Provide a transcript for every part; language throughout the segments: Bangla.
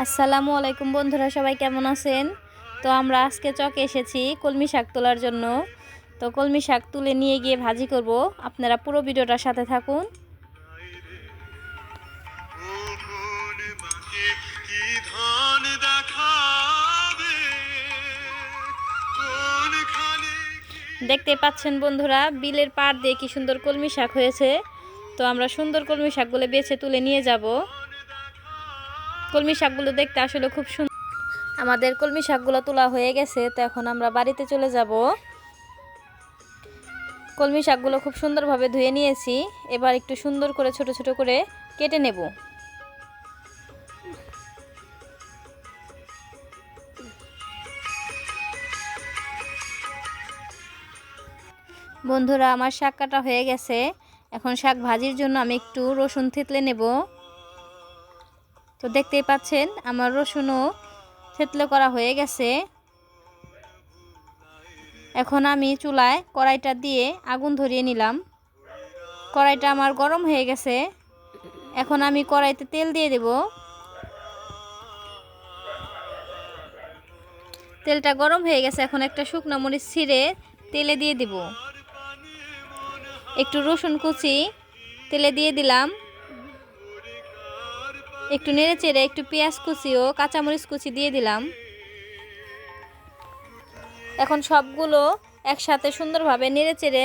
আসসালামু আলাইকুম বন্ধুরা, সবাই কেমন আছেন? তো আমরা আজকে চকে এসেছি কলমি শাক তোলার জন্য। তো কলমি শাক তুলে নিয়ে গিয়ে ভাজি করব। আপনারা পুরো ভিডিওটার সাথে থাকুন। দেখতে পাচ্ছেন বন্ধুরা, বিলের পাড় দিয়ে কি সুন্দর কলমি শাক হয়েছে। তো আমরা সুন্দর কলমি শাকগুলো বেছে তুলে নিয়ে যাব। কলমি শাকগুলো দেখতে আসলে খুব সুন্দর আমাদের কলমি শাকগুলো তোলা হয়ে গেছে, তো এখন আমরা বাড়িতে চলে যাব। কলমি শাকগুলো খুব সুন্দরভাবে ধুয়ে নিয়েছি, এবার একটু সুন্দর করে ছোট ছোট করে কেটে নেব। বন্ধুরা, আমার শাক কাটা হয়ে গেছে। এখন শাক ভাজির জন্য আমি একটু রসুন থেতলে নেব। তো দেখতেই পাচ্ছেন, আমার রসুনও থেতলে করা হয়ে গেছে। এখন আমি চুলায় কড়াইটা দিয়ে আগুন ধরিয়ে নিলাম। কড়াইটা আমার গরম হয়ে গেছে। এখন আমি কড়াইতে তেল দিয়ে দেব। তেলটা গরম হয়ে গেছে, এখন একটা শুকনো মরিচ ছিঁড়ে তেলে দিয়ে দিব। একটু রসুন কুচি তেলে দিয়ে দিলাম। একটু নেড়ে চেড়ে একটু পেঁয়াজ কুচি ও কাঁচামরিচ কুচি দিয়ে দিলাম। এখন সবগুলো একসাথে সুন্দরভাবে নেড়ে চেড়ে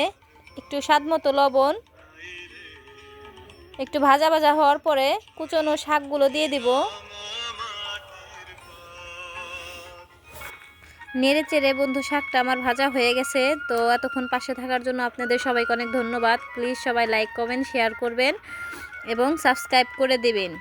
একটু স্বাদ মতো লবণ, একটু ভাজা ভাজা হওয়ার পরে কুচনো শাকগুলো দিয়ে দিব। নেড়ে চেড়ে বন্ধু, শাকটা আমার ভাজা হয়ে গেছে, তো এতক্ষণ পাশে থাকার জন্য আপনাদের সবাইকে অনেক ধন্যবাদ। প্লিজ সবাই লাইক, কমেন্ট, শেয়ার করবেন এবং সাবস্ক্রাইব করে দেবেন।